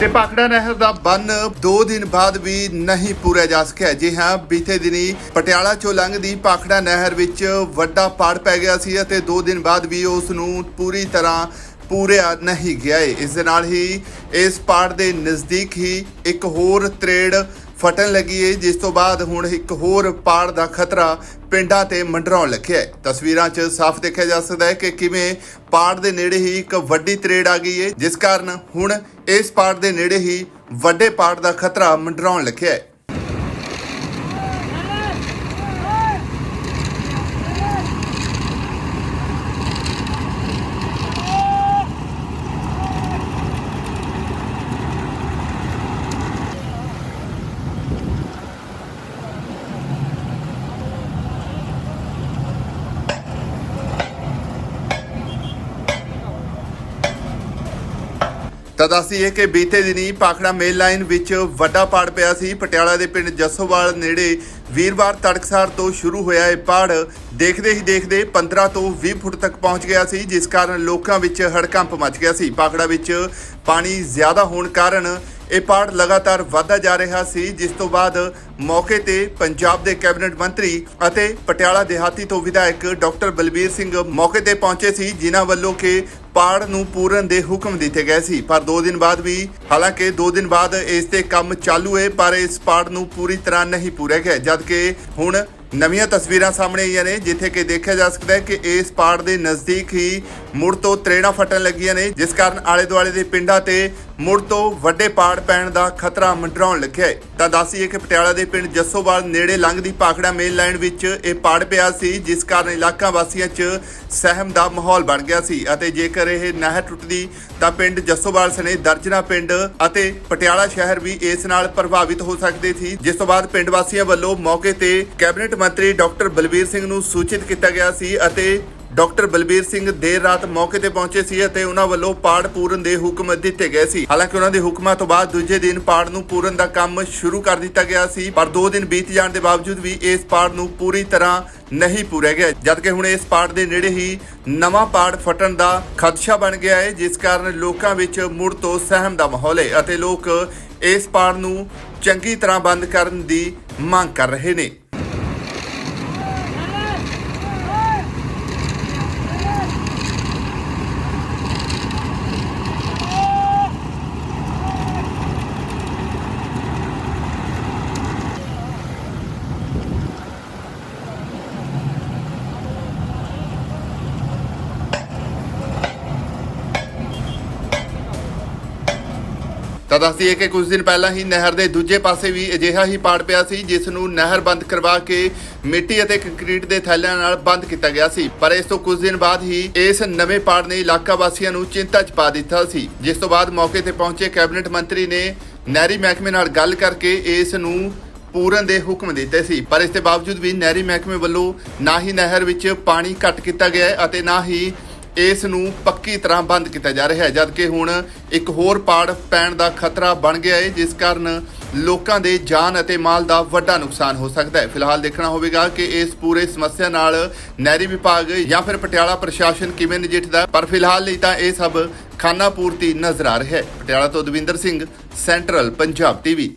ਤੇ ਪਾਖੜਾ ਨਹਿਰ ਦਾ ਬੰਨ 2 ਦਿਨ ਬਾਅਦ ਵੀ ਨਹੀਂ ਪੂਰਿਆ ਜਾ ਸਕਿਆ। ਜੀ ਹਾਂ, ਬੀਤੇ ਦਿਨੀ ਪਟਿਆਲਾ ਚੋਂ ਲੰਘਦੀ ਪਾਖੜਾ ਨਹਿਰ ਵਿੱਚ ਵੱਡਾ ਪਾੜ ਪੈ ਗਿਆ ਸੀ ਅਤੇ 2 ਦਿਨ ਬਾਅਦ ਵੀ ਉਸ ਨੂੰ ਪੂਰੀ ਤਰ੍ਹਾਂ ਪੂਰਿਆ ਨਹੀਂ ਗਿਆ ਏ। ਇਸ ਦੇ ਨਾਲ ਹੀ ਇਸ ਪਾੜ ਦੇ ਨਜ਼ਦੀਕ ਹੀ ਇੱਕ ਹੋਰ ਤਰੇੜ ਫਟਣ ਲੱਗੀ ਏ, ਜਿਸ ਤੋਂ ਬਾਅਦ ਹੁਣ ਇੱਕ ਹੋਰ ਪਾੜ ਦਾ ਖਤਰਾ ਪਿੰਡਾਂ ਤੇ ਮੰਡਰਾਉਣ ਲੱਗਿਆ ਹੈ ਤਸਵੀਰਾਂ 'ਚ ਸਾਫ਼ ਦੇਖਿਆ ਜਾ ਸਕਦਾ ਹੈ ਕਿ ਕਿਵੇਂ ਪਾੜ ਦੇ ਨੇੜੇ ਹੀ ਇੱਕ ਵੱਡੀ ਤਰੇੜ ਆ ਗਈ ਹੈ ਜਿਸ ਕਾਰਨ ਹੁਣ ਇਸ ਪਾੜ ਦੇ ਨੇੜੇ ਹੀ ਵੱਡੇ ਪਾੜ ਦਾ ਖਤਰਾ ਮੰਡਰਾਉਣ ਲੱਗਿਆ ਹੈ ਤਾਂ ਦੱਸਦੀਏ ਕਿ ਬੀਤੇ ਦਿਨੀ ਪਾਖੜਾ ਮੇਲ ਲਾਈਨ ਵਿੱਚ ਵੱਡਾ ਪਾੜ ਪਿਆ ਸੀ। ਪਟਿਆਲਾ ਦੇ ਪਿੰਡ ਜੱਸੋਵਾਲ ਨੇੜੇ ਵੀਰਵਾਰ ਤੜਕਸਾਰ ਤੋਂ ਸ਼ੁਰੂ ਹੋਇਆ ਇਹ ਪਾੜ। ਦੇਖਦੇ ਹੀ ਦੇਖਦੇ 15 ਤੋਂ 20 ਫੁੱਟ ਤੱਕ ਪਹੁੰਚ ਗਿਆ ਸੀ, ਜਿਸ ਕਾਰਨ ਲੋਕਾਂ ਵਿੱਚ ਹੜਕੰਪ ਮਚ ਗਿਆ ਸੀ। ਪਾਖੜਾ ਵਿੱਚ ਪਾਣੀ ਜ਼ਿਆਦਾ ਹੋਣ ਕਾਰਨ ਇਹ ਪਾੜ ਲਗਾਤਾਰ ਵਧਦਾ ਜਾ ਰਿਹਾ ਸੀ, ਜਿਸ ਤੋਂ ਬਾਅਦ ਮੌਕੇ ਤੇ ਪੰਜਾਬ ਦੇ ਕੈਬਨਿਟ ਮੰਤਰੀ ਅਤੇ ਪਟਿਆਲਾ ਦਿਹਾਤੀ ਤੋਂ ਵਿਧਾਇਕ ਡਾਕਟਰ ਬਲਬੀਰ ਸਿੰਘ ਮੌਕੇ ਤੇ ਪਹੁੰਚੇ ਸੀ, ਜਿਨ੍ਹਾਂ ਵੱਲੋਂ ਕਿ ਪਾੜ ਨੂੰ ਪੂਰਨ ਦੇ ਹੁਕਮ ਦਿੱਤੇ ਗਏ ਸੀ। ਪਰ 2 ਦਿਨ ਬਾਅਦ ਵੀ, ਹਾਲਾਂਕਿ 2 ਦਿਨ ਬਾਅਦ ਇਸ ਤੇ ਕੰਮ ਚਾਲੂ ਹੈ ਪਰ ਇਸ ਪਾੜ ਨੂੰ ਪੂਰੀ ਤਰ੍ਹਾਂ ਨਹੀਂ ਪੂਰਿਆ ਗਿਆ। ਜਦਕਿ ਹੁਣ ਨਵੀਆਂ ਤਸਵੀਰਾਂ ਸਾਹਮਣੇ ਆਈਆਂ ਨੇ, ਜਿੱਥੇ ਕਿ ਦੇਖਿਆ ਜਾ ਸਕਦਾ ਹੈ ਕਿ ਇਸ ਪਾੜ ਦੇ ਨਜ਼ਦੀਕ ਹੀ ਮੁੜ ਤੋਂ ਤਰੇੜਾਂ ਫਟਣ ਲੱਗੀਆਂ ਨੇ, ਜਿਸ ਕਾਰਨ ਆਲੇ ਦੁਆਲੇ ਦੇ ਪਿੰਡਾਂ ਤੇ ਮੁੜ ਤੋਂ ਵੱਡੇ ਪਾੜ ਪੈਣ ਦਾ ਖਤਰਾ ਮੰਡਰਾਉਣ ਲੱਗਿਆ ਹੈ। ਤਾਂ ਦੱਸੀਏ ਕਿ ਪਟਿਆਲਾ ਦੇ ਪਿੰਡ ਜੱਸੋਵਾਲ ਨੇੜੇ ਲੰਘਦੀ ਪਾਖੜਾ ਮੇਨ ਲਾਈਨ ਵਿੱਚ ਇਹ ਪਾੜ ਪਿਆ ਸੀ, ਜਿਸ ਕਾਰਨ ਇਲਾਕਾ ਵਾਸੀਆਂ 'ਚ ਸਹਿਮ ਦਾ ਮਾਹੌਲ ਬਣ ਗਿਆ ਸੀ ਅਤੇ ਜੇਕਰ ਇਹ ਨਹਿਰ ਟੁੱਟਦੀ ਤਾਂ ਪਿੰਡ ਜੱਸੋਵਾਲ ਸਣੇ ਦਰਜਨਾ ਪਿੰਡ ਅਤੇ ਪਟਿਆਲਾ ਸ਼ਹਿਰ ਵੀ ਇਸ ਨਾਲ ਪ੍ਰਭਾਵਿਤ ਹੋ ਸਕਦੇ ਸੀ। ਜਿਸ ਤੋਂ ਬਾਅਦ ਪਿੰਡ ਵਾਸੀਆਂ ਵੱਲੋਂ ਮੌਕੇ ਤੇ ਕੈਬਨਿਟ ਮੰਤਰੀ ਡਾਕਟਰ ਬਲਬੀਰ ਸਿੰਘ ਨੂੰ ਸੂਚਿਤ ਕੀਤਾ ਗਿਆ ਸੀ ਅਤੇ ਡਾਕਟਰ ਬਲਬੀਰ ਸਿੰਘ ਦੇਰ ਰਾਤ ਮੌਕੇ ਤੇ ਪਹੁੰਚੇ ਸੀ ਅਤੇ ਉਹਨਾਂ ਵੱਲੋਂ ਪਾੜ ਪੂਰਨ ਦੇ ਹੁਕਮ ਦਿੱਤੇ ਗਏ ਸੀ। ਹਾਲਾਂਕਿ ਉਹਨਾਂ ਦੇ ਹੁਕਮਾਂ ਤੋਂ ਬਾਅਦ ਦੂਜੇ ਦਿਨ ਪਾੜ ਨੂੰ ਪੂਰਨ ਦਾ ਕੰਮ ਸ਼ੁਰੂ ਕਰ ਦਿੱਤਾ ਗਿਆ ਸੀ, ਪਰ 2 ਦਿਨ ਬੀਤ ਜਾਣ ਦੇ ਬਾਵਜੂਦ ਵੀ ਇਸ ਪਾੜ ਨੂੰ ਪੂਰੀ ਤਰ੍ਹਾਂ ਨਹੀਂ ਪੂਰਿਆ ਗਿਆ। ਜਦਕਿ ਹੁਣ ਇਸ ਪਾੜ ਦੇ ਨੇੜੇ ਹੀ ਨਵਾਂ ਪਾੜ ਫਟਣ ਦਾ ਖਦਸ਼ਾ ਬਣ ਗਿਆ ਹੈ, ਜਿਸ ਕਾਰਨ ਲੋਕਾਂ ਵਿੱਚ ਮੁੜ ਤੋਂ ਸਹਿਮ ਦਾ ਮਾਹੌਲ ਹੈ ਅਤੇ ਲੋਕ ਇਸ ਪਾੜ ਨੂੰ ਚੰਗੀ ਤਰ੍ਹਾਂ ਬੰਦ ਕਰਨ ਦੀ ਮੰਗ ਕਰ ਰਹੇ ਨੇ। ਤਾਂ ਦੱਸਦੀਏ ਕਿ ਕੁਝ ਦਿਨ ਪਹਿਲਾਂ ਹੀ ਨਹਿਰ ਦੇ ਦੂਜੇ ਪਾਸੇ ਵੀ ਅਜਿਹਾ ਹੀ ਪਾੜ ਪਿਆ ਸੀ, ਜਿਸ ਨੂੰ ਨਹਿਰ ਬੰਦ ਕਰਵਾ ਕੇ ਮਿੱਟੀ ਅਤੇ ਕੰਕਰੀਟ ਦੇ ਥੈਲਿਆਂ ਨਾਲ ਬੰਦ ਕੀਤਾ ਗਿਆ ਸੀ। ਪਰ ਇਸ ਤੋਂ ਕੁਝ ਦਿਨ ਬਾਅਦ ਹੀ ਇਸ ਨਵੇਂ ਪਾੜ ਨੇ ਇਲਾਕਾ ਵਾਸੀਆਂ ਨੂੰ ਚਿੰਤਾ 'ਚ ਪਾ ਦਿੱਤਾ ਸੀ। ਜਿਸ ਤੋਂ ਬਾਅਦ ਮੌਕੇ ਤੇ ਪਹੁੰਚੇ ਕੈਬਨਿਟ ਮੰਤਰੀ ਨੇ ਨਹਿਰੀ ਮਹਿਕਮੇ ਨਾਲ ਗੱਲ ਕਰਕੇ ਇਸ ਨੂੰ ਪੂਰਨ ਦੇ ਹੁਕਮ ਦਿੱਤੇ ਸੀ। ਪਰ ਇਸ ਦੇ ਬਾਵਜੂਦ ਵੀ ਨਹਿਰੀ ਮਹਿਕਮੇ ਵੱਲੋਂ ਨਾ ਹੀ ਨਹਿਰ ਵਿੱਚ ਪਾਣੀ ਘੱਟ ਕੀਤਾ ਗਿਆ ਅਤੇ ਨਾ ਹੀ ਇਸ ਨੂੰ ਪੱਕੀ ਤਰ੍ਹਾਂ ਬੰਦ ਕੀਤਾ ਜਾ ਰਿਹਾ ਹੈ, ਜਦਕਿ ਹੁਣ ਇੱਕ ਹੋਰ ਪਾੜ ਪੈਣ ਦਾ ਖਤਰਾ ਬਣ ਗਿਆ ਹੈ, ਜਿਸ ਕਾਰਨ ਲੋਕਾਂ ਦੇ ਜਾਨ ਅਤੇ ਮਾਲ ਦਾ ਵੱਡਾ ਨੁਕਸਾਨ ਹੋ ਸਕਦਾ ਹੈ। ਫਿਲਹਾਲ ਦੇਖਣਾ ਹੋਵੇਗਾ ਕਿ ਇਸ ਪੂਰੇ ਸਮੱਸਿਆ ਨਾਲ ਨਹਿਰੀ ਵਿਭਾਗ ਜਾਂ ਫਿਰ ਪਟਿਆਲਾ ਪ੍ਰਸ਼ਾਸਨ ਕਿਵੇਂ ਨਜਿੱਠਦਾ ਪਰ ਫਿਲਹਾਲ ਲਈ ਤਾਂ ਇਹ ਸਭ ਖਾਨਾ ਪੂਰਤੀ ਨਜ਼ਰ ਆ ਰਿਹਾ ਹੈ। ਪਟਿਆਲਾ ਤੋਂ ਦਵਿੰਦਰ ਸਿੰਘ, ਸੈਂਟਰਲ ਪੰਜਾਬ ਟੀਵੀ।